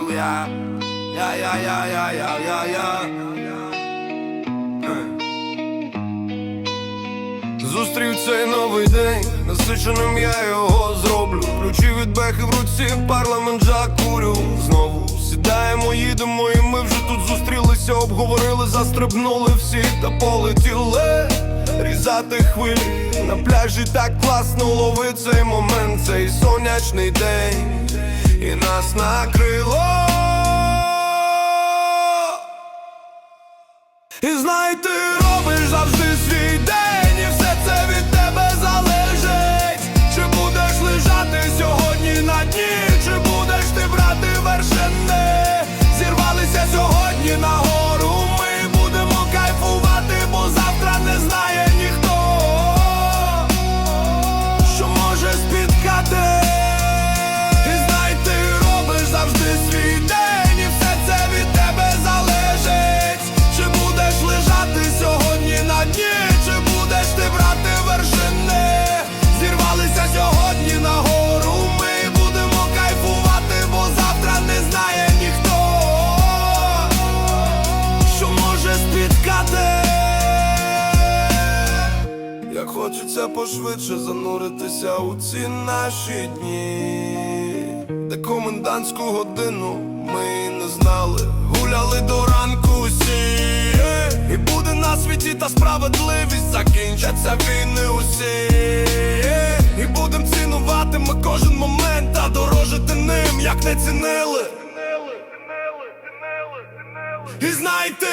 yeah. Yeah, yeah, yeah, yeah, yeah, yeah, yeah. Е. Зустрів цей новий день, насиченим я його зроблю. Ключі від бехи в руці, парламент жакурю. Знову сідаємо, їдемо, і ми вже тут зустрілися, обговорили, застрибнули всі та полетіли. Різати хвилі на пляжі так класно лови цей момент, цей сонячний день, нас накрило. І знай, хочеться пошвидше зануритися у ці наші дні, де комендантську годину ми не знали, гуляли до ранку всі, і буде на світі та справедливість, закінчаться війни усі, і будем цінувати ми кожен момент, та дорожити ним, як не цінили. І знайте,